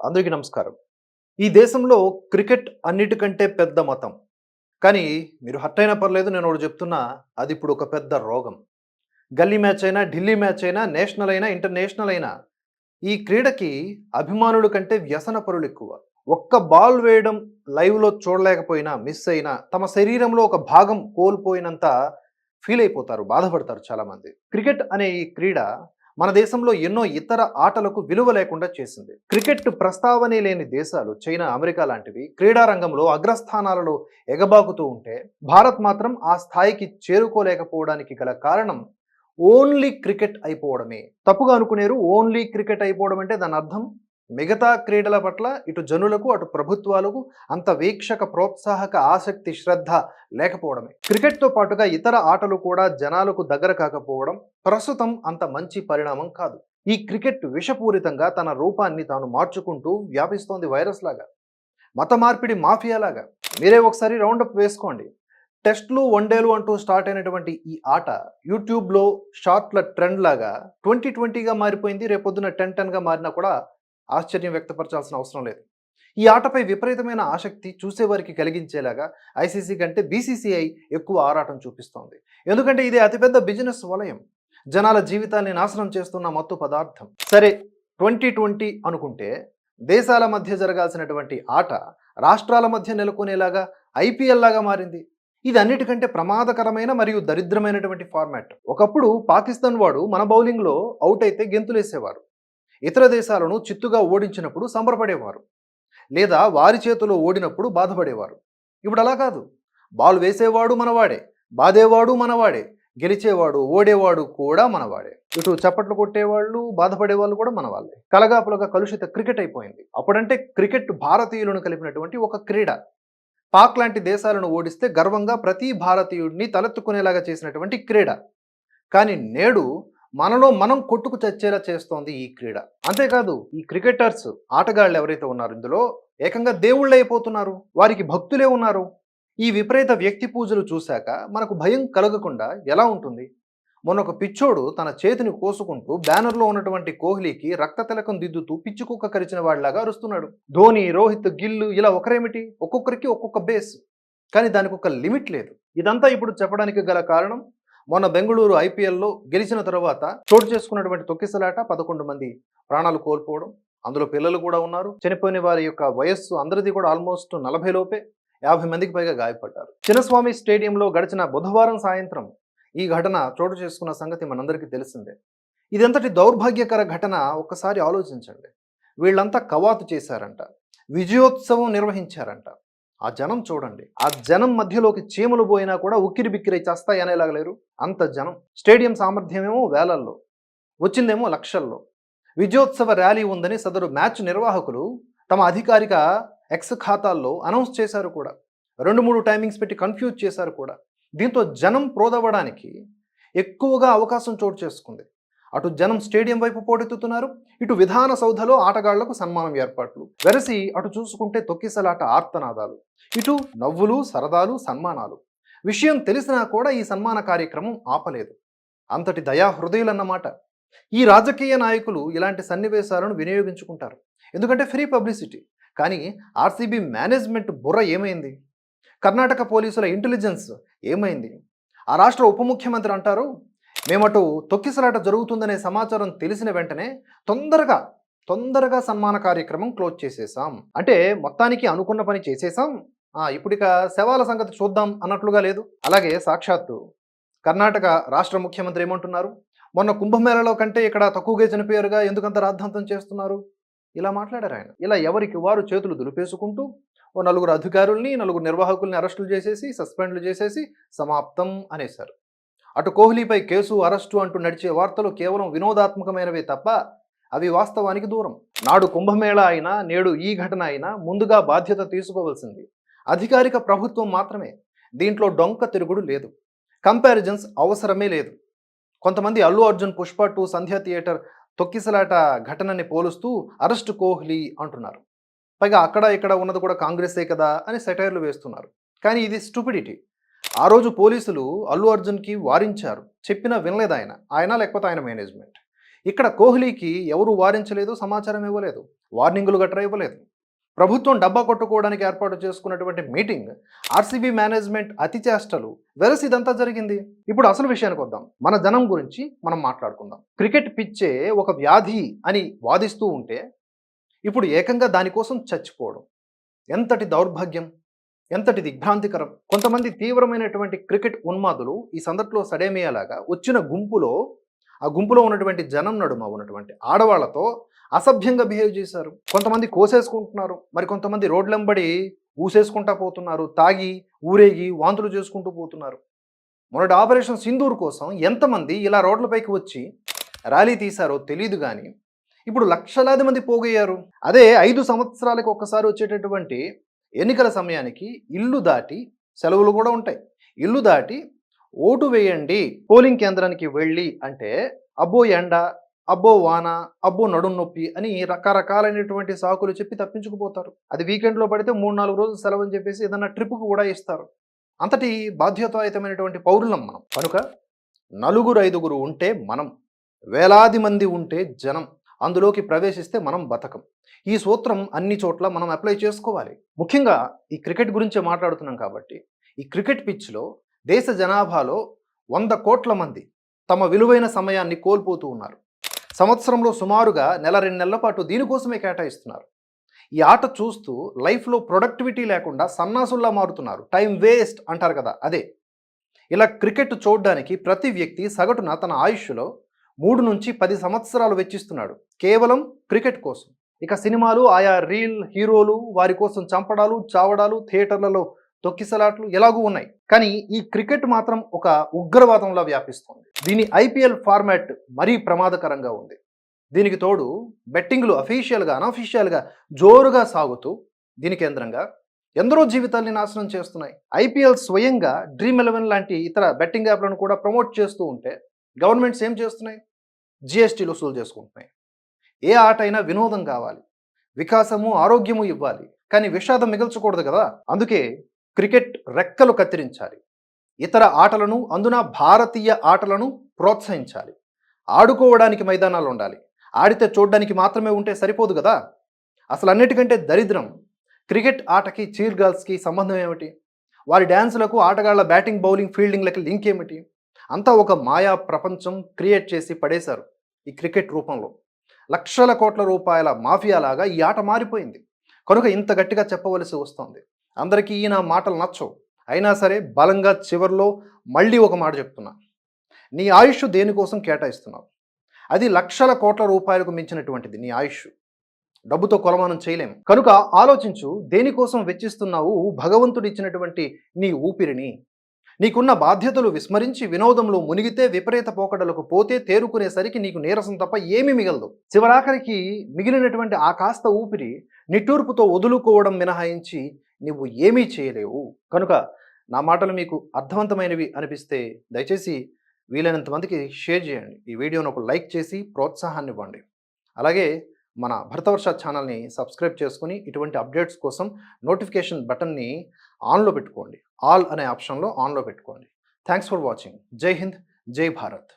అందరికీ నమస్కారం. ఈ దేశంలో క్రికెట్ అన్నిటికంటే పెద్ద మతం. కానీ మీరు హట్ అయినా పర్లేదు నేను ఒకటి చెప్తున్నా అది ఇప్పుడు ఒక పెద్ద రోగం. గల్లీ మ్యాచ్ అయినా ఢిల్లీ మ్యాచ్ అయినా నేషనల్ అయినా ఇంటర్నేషనల్ అయినా ఈ క్రీడకి అభిమానుల కంటే వ్యసన పరులు ఎక్కువ. ఒక్క బాల్ వేయడం లైవ్లో చూడలేకపోయినా మిస్ అయినా తమ శరీరంలో ఒక భాగం కోల్పోయినంత ఫీల్ అయిపోతారు బాధపడతారు చాలామంది. క్రికెట్ అనే ఈ క్రీడ మన దేశంలో ఎన్నో ఇతర ఆటలకు విలువ లేకుండా చేసింది. క్రికెట్ ప్రస్తావనే లేని దేశాలు చైనా అమెరికా లాంటివి క్రీడా రంగంలో అగ్రస్థానాలలో ఎగబాకుతూ ఉంటే భారత్ మాత్రం ఆ స్థాయికి చేరుకోలేకపోవడానికి గల కారణం ఓన్లీ క్రికెట్ అయిపోవడమే. తప్పుగా అనుకునేరు ఓన్లీ క్రికెట్ అయిపోవడం అంటే దాని అర్థం? మిగతా క్రీడల పట్ల ఇటు జనులకు అటు ప్రభుత్వాలకు అంత వీక్షక ప్రోత్సాహక ఆసక్తి శ్రద్ధ లేకపోవడమే. క్రికెట్తో పాటుగా ఇతర ఆటలు కూడా జనాలకు దగ్గర కాకపోవడం ప్రస్తుతం అంత మంచి పరిణామం కాదు. ఈ క్రికెట్ విషపూరితంగా తన రూపాన్ని తాను మార్చుకుంటూ వ్యాపిస్తోంది వైరస్ లాగా మత మార్పిడి మాఫియా లాగా. మీరే ఒకసారి రౌండప్ వేసుకోండి. టెస్ట్లు వన్డేలు అంటూ స్టార్ట్ అయినటువంటి ఈ ఆట యూట్యూబ్లో షార్ట్ల ట్రెండ్ లాగా ట్వంటీ ట్వంటీగా మారిపోయింది. రేపొద్దున టెన్ టెన్గా మారినా కూడా ఆశ్చర్యం వ్యక్తపరచాల్సిన అవసరం లేదు. ఈ ఆటపై విపరీతమైన ఆసక్తి చూసేవారికి కలిగించేలాగా ఐసీసీ కంటే బీసీసీఐ ఎక్కువ ఆరాటం చూపిస్తోంది. ఎందుకంటే ఇది అతిపెద్ద బిజినెస్ వలయం. జనాల జీవితాన్ని నాశనం చేస్తున్న మత్తు పదార్థం. సరే ట్వంటీ ట్వంటీ అనుకుంటే దేశాల మధ్య జరగాల్సినటువంటి ఆట రాష్ట్రాల మధ్య నెలకొనేలాగా ఐపీఎల్ లాగా మారింది. ఇది అన్నిటికంటే ప్రమాదకరమైన మరియు దరిద్రమైనటువంటి ఫార్మాట్. ఒకప్పుడు పాకిస్తాన్ వాడు మన బౌలింగ్లో అవుట్ అయితే గెంతులేసేవారు. ఇతర దేశాలను చిత్తుగా ఓడించినప్పుడు సంబరపడేవారు. లేదా వారి చేతిలో ఓడినప్పుడు బాధపడేవారు. ఇప్పుడు అలా కాదు. బాల్ వేసేవాడు మనవాడే బాధేవాడు మనవాడే గెలిచేవాడు ఓడేవాడు కూడా మనవాడే. ఇటు చప్పట్లు కొట్టేవాళ్ళు బాధపడే వాళ్ళు కూడా మనవాళ్ళే. కలగాపులగా కలుషిత క్రికెట్ అయిపోయింది. అప్పుడంటే క్రికెట్ భారతీయులను కలిపినటువంటి ఒక క్రీడ. పాక్ లాంటి దేశాలను ఓడిస్తే గర్వంగా ప్రతి భారతీయుడిని తలెత్తుకునేలాగా చేసినటువంటి క్రీడ. కానీ నేడు మనలో మనం కొట్టుకు చచ్చేలా చేస్తోంది ఈ క్రీడ. అంతేకాదు ఈ క్రికెటర్స్ ఆటగాళ్ళు ఎవరైతే ఉన్నారు ఇందులో ఏకంగా దేవుళ్ళు అయిపోతున్నారు వారికి భక్తులే ఉన్నారు. ఈ విపరీత వ్యక్తి పూజలు చూశాక మనకు భయం కలగకుండా ఎలా ఉంటుంది? మొన్న ఒక పిచ్చోడు తన చేతిని కోసుకుంటూ బ్యానర్లో ఉన్నటువంటి కోహ్లీకి రక్త తిలకం దిద్దుతూ పిచ్చి కుక్క కరిచిన వాడిలాగా అరుస్తున్నాడు. ధోని రోహిత్ గిల్లు ఇలా ఒకరేమిటి? ఒక్కొక్కరికి ఒక్కొక్క బేస్. కానీ దానికి ఒక లిమిట్ లేదు. ఇదంతా ఇప్పుడు చెప్పడానికి గల కారణం మొన్న బెంగళూరు ఐపీఎల్లో గెలిచిన తర్వాత చోటు చేసుకున్నటువంటి తొక్కిసలాట పదకొండు మంది ప్రాణాలు కోల్పోవడం అందులో పిల్లలు కూడా ఉన్నారు. చనిపోయిన వారి యొక్క వయస్సు అందరిది కూడా ఆల్మోస్ట్ నలభై లోపే యాభై మందికి పైగా గాయపడ్డారు. చిన్నస్వామి స్టేడియంలో గడిచిన బుధవారం సాయంత్రం ఈ ఘటన చోటు చేసుకున్న సంగతి మనందరికీ తెలిసిందే. ఇదంతటి దౌర్భాగ్యకర ఘటన ఒక్కసారి ఆలోచించండి. వీళ్ళంతా కవాతు చేశారంట. విజయోత్సవం నిర్వహించారంట. ఆ జనం చూడండి. ఆ జనం మధ్యలోకి చీమలు పోయినా కూడా ఉక్కిరి బిక్కిరి చేస్తాయి అనేలాగలేరు అంత జనం. స్టేడియం సామర్థ్యమేమో వేలల్లో. వచ్చిందేమో లక్షల్లో. విజయోత్సవ ర్యాలీ ఉందని సదరు మ్యాచ్ నిర్వాహకులు తమ అధికారిక ఎక్స్ ఖాతాల్లో అనౌన్స్ చేశారు కూడా. రెండు మూడు టైమింగ్స్ పెట్టి కన్ఫ్యూజ్ చేశారు కూడా. దీంతో జనం ప్రోదవడానికి ఎక్కువగా అవకాశం చోటు చేసుకుంది. అటు జనం స్టేడియం వైపు పోటెత్తుతున్నారు ఇటు విధాన సౌధలో ఆటగాళ్ళకు సన్మానం ఏర్పాట్లు. వెరసి అటు చూసుకుంటే తొక్కిసలాట ఆర్తనాదాలు ఇటు నవ్వులు సరదాలు సన్మానాలు. విషయం తెలిసినా కూడా ఈ సన్మాన కార్యక్రమం ఆపలేదు. అంతటి దయా హృదయులన్నమాట ఈ రాజకీయ నాయకులు ఇలాంటి సన్నివేశాలను వినియోగించుకుంటారు. ఎందుకంటే ఫ్రీ పబ్లిసిటీ. కానీ ఆర్సీబీ మేనేజ్మెంట్ బుర్ర ఏమైంది? కర్ణాటక పోలీసుల ఇంటెలిజెన్స్ ఏమైంది? ఆ రాష్ట్ర ఉప ముఖ్యమంత్రి అంటారు మేమటు తొక్కిసలాట జరుగుతుందనే సమాచారం తెలిసిన వెంటనే తొందరగా తొందరగా సన్మాన కార్యక్రమం క్లోజ్ చేసేసాం. అంటే మొత్తానికి అనుకున్న పని చేసేసాం. ఆ, ఇప్పుడిక శవాల సంగతి చూద్దాం అన్నట్లుగా లేదు. అలాగే సాక్షాత్తు కర్ణాటక రాష్ట్ర ముఖ్యమంత్రి ఏమంటున్నారు? మొన్న కుంభమేళలో కంటే ఇక్కడ తక్కువగా చనిపోయారుగా ఎందుకంత రాద్ధాంతం చేస్తున్నారు? ఇలా మాట్లాడారు ఆయన. ఇలా ఎవరికి వారు చేతులు దులిపేసుకుంటూ ఓ నలుగురు అధికారుల్ని నలుగురు నిర్వాహకుల్ని అరెస్టులు చేసేసి సస్పెండ్లు చేసేసి సమాప్తం అనేశారు. అటు కోహ్లీపై కేసు అరెస్టు అంటూ నడిచే వార్తలు కేవలం వినోదాత్మకమైనవే తప్ప అవి వాస్తవానికి దూరం. నాడు కుంభమేళా అయినా నేడు ఈ ఘటన అయినా ముందుగా బాధ్యత తీసుకోవాల్సింది. అధికారిక ప్రభుత్వం మాత్రమే. దీంట్లో డొంక తిరుగుడు లేదు. కంపారిజన్స్ అవసరమే లేదు. కొంతమంది అల్లు అర్జున్ పుష్ప టూ సంధ్యా థియేటర్ తొక్కిసలాట ఘటనని పోలుస్తూ అరెస్ట్ కోహ్లీ అంటున్నారు. పైగా అక్కడ ఇక్కడ ఉన్నది కూడా కాంగ్రెసే కదా అని సెటైర్లు వేస్తున్నారు. కానీ ఇది స్టూపిడిటీ. ఆ రోజు పోలీసులు అల్లు అర్జున్కి వారించారు. చెప్పినా వినలేదు ఆయన. ఆయన లేకపోతే ఆయన మేనేజ్మెంట్. ఇక్కడ కోహ్లీకి ఎవరు వారించలేదు సమాచారం ఇవ్వలేదు. వార్నింగులు గట్రా ఇవ్వలేదు. ప్రభుత్వం డబ్బా కొట్టుకోవడానికి ఏర్పాటు చేసుకున్నటువంటి మీటింగ్ ఆర్సీబీ మేనేజ్మెంట్ అతి చేష్టలు. వెలసి ఇదంతా జరిగింది. ఇప్పుడు అసలు విషయానికి వద్దాం. మన జనం గురించి మనం మాట్లాడుకుందాం. క్రికెట్ పిచ్చే ఒక వ్యాధి అని వాదిస్తూ ఉంటే ఇప్పుడు ఏకంగా దానికోసం చచ్చిపోవడం. ఎంతటి దౌర్భాగ్యం? ఎంతటి దిగ్భ్రాంతికరం? కొంతమంది తీవ్రమైనటువంటి క్రికెట్ ఉన్మాదులు ఈ సందట్లో సడేమియాలాగా వచ్చిన గుంపులో ఆ గుంపులో ఉన్నటువంటి జనం నడుమ ఉన్నటువంటి ఆడవాళ్ళతో అసభ్యంగా బిహేవ్ చేశారు. కొంతమంది కోసేసుకుంటున్నారు. మరి కొంతమంది రోడ్లెంబడి ఊసేసుకుంటా పోతున్నారు. తాగి ఊరేగి వాంతులు చేసుకుంటూ పోతున్నారు. మొన్నటి ఆపరేషన్ సింధూర్ కోసం ఎంతమంది ఇలా రోడ్లపైకి వచ్చి ర్యాలీ తీశారో తెలియదు కానీ ఇప్పుడు లక్షలాది మంది పోగయ్యారు. అదే ఐదు సంవత్సరాలకు ఒక్కసారి వచ్చేటటువంటి ఎన్నికల సమయానికి ఇల్లు దాటి సెలవులు కూడా ఉంటాయి. ఇల్లు దాటి ఓటు వేయండి పోలింగ్ కేంద్రానికి వెళ్ళి అంటే అబ్బో ఎండ అబ్బో వాన అబ్బో నడుం నొప్పి అని రకరకాలైనటువంటి సాకులు చెప్పి తప్పించుకుపోతారు. అది వీకెండ్లో పడితే మూడు నాలుగు రోజులు సెలవు అని చెప్పేసి ఏదన్నా ట్రిప్కు కూడా ఇస్తారు. అంతటి బాధ్యతాయుతమైనటువంటి పౌరులం మనం. కనుక నలుగురు ఐదుగురు ఉంటే మనం. వేలాది మంది ఉంటే జనం. అందులోకి ప్రవేశిస్తే మనం బతకం. ఈ సూత్రం అన్ని చోట్ల మనం అప్లై చేసుకోవాలి. ముఖ్యంగా ఈ క్రికెట్ గురించే మాట్లాడుతున్నాం కాబట్టి ఈ క్రికెట్ పిచ్లో దేశ జనాభాలో వంద కోట్ల మంది తమ విలువైన సమయాన్ని కోల్పోతూ ఉన్నారు. సంవత్సరంలో సుమారుగా నెల రెండు నెలల పాటు దీనికోసమే కేటాయిస్తున్నారు. ఈ ఆట చూస్తూ లైఫ్లో ప్రొడక్టివిటీ లేకుండా సన్నాసుల్లా మారుతున్నారు. టైం వేస్ట్ అంటారు కదా అదే. ఇలా క్రికెట్ చూడడానికి ప్రతి వ్యక్తి సగటున తన ఆయుష్లో మూడు నుంచి పది సంవత్సరాలు వెచ్చిస్తున్నాడు. కేవలం క్రికెట్ కోసం. ఇక సినిమాలు ఆయా రీల్ హీరోలు వారి కోసం చంపడాలు చావడాలు థియేటర్లలో తొక్కిసలాట్లు ఎలాగూ ఉన్నాయి. కానీ ఈ క్రికెట్ మాత్రం ఒక ఉగ్రవాదంలా వ్యాపిస్తుంది. దీని ఐపీఎల్ ఫార్మాట్ మరీ ప్రమాదకరంగా ఉంది. దీనికి తోడు బెట్టింగ్లు అఫీషియల్గా అనఫీషియల్గా జోరుగా సాగుతూ దీని కేంద్రంగా ఎందరో జీవితాల్ని నాశనం చేస్తున్నాయి. ఐపీఎల్ స్వయంగా డ్రీమ్ ఎలెవెన్ లాంటి ఇతర బెట్టింగ్ యాప్లను కూడా ప్రమోట్ చేస్తూ ఉంటే గవర్నమెంట్స్ ఏం చేస్తున్నాయి? జిఎస్టీలు వసూలు చేసుకుంటున్నాయి. ఏ ఆట అయినా వినోదం కావాలి. వికాసము ఆరోగ్యము ఇవ్వాలి. కానీ విషాదం మిగల్చకూడదు కదా! అందుకే క్రికెట్ రెక్కలు కత్తిరించాలి. ఇతర ఆటలను అందున భారతీయ ఆటలను ప్రోత్సహించాలి. ఆడుకోవడానికి మైదానాలు ఉండాలి ఆడితే చూడడానికి మాత్రమే ఉంటే సరిపోదు కదా! అసలు అన్నిటికంటే దరిద్రం క్రికెట్ ఆటకి చీర్ గర్ల్స్కి సంబంధం ఏమిటి? వారి డ్యాన్సులకు ఆటగాళ్ళ బ్యాటింగ్ బౌలింగ్ ఫీల్డింగ్లకి లింక్ ఏమిటి అంతా ఒక మాయా ప్రపంచం క్రియేట్ చేసి పడేశారు ఈ క్రికెట్ రూపంలో. లక్షల కోట్ల రూపాయల మాఫియాలాగా ఈ ఆట మారిపోయింది. కనుక ఇంత గట్టిగా చెప్పవలసి వస్తుంది. అందరికీ ఈయన మాటలు నచ్చవు. అయినా సరే బలంగా చివరిలో మళ్ళీ ఒక మాట చెప్తున్నా. నీ ఆయుష్ దేనికోసం కేటాయిస్తున్నావు? అది లక్షల కోట్ల రూపాయలకు మించినటువంటిది నీ ఆయుష్. డబ్బుతో కొలమానం చేయలేము. కనుక ఆలోచించు దేనికోసం వెచ్చిస్తున్నావు భగవంతుడు ఇచ్చినటువంటి నీ ఊపిరిని? నీకున్న బాధ్యతలు విస్మరించి వినోదంలో మునిగితే విపరీత పోకడలకు పోతే తేరుకునేసరికి నీకు నీరసం తప్ప ఏమీ మిగలదు. చివరాఖరికి మిగిలినటువంటి ఆ కాస్త ఊపిరి నిట్టూర్పుతో వదులుకోవడం మినహాయించి నువ్వు ఏమీ చేయలేవు. కనుక నా మాటలు మీకు అర్థవంతమైనవి అనిపిస్తే దయచేసి వీలైనంత మందికి షేర్ చేయండి. ఈ వీడియోను ఒక లైక్ చేసి ప్రోత్సాహాన్ని ఇవ్వండి. అలాగే మన భరతవర్ష ఛానల్ని సబ్స్క్రైబ్ చేసుకుని ఇటువంటి అప్డేట్స్ కోసం నోటిఫికేషన్ బటన్ని ఆన్లో పెట్టుకోండి. ఆల్ అనే ఆప్షన్లో ఆన్లో పెట్టుకోండి. Thanks for watching. జై హింద్ జై భారత్.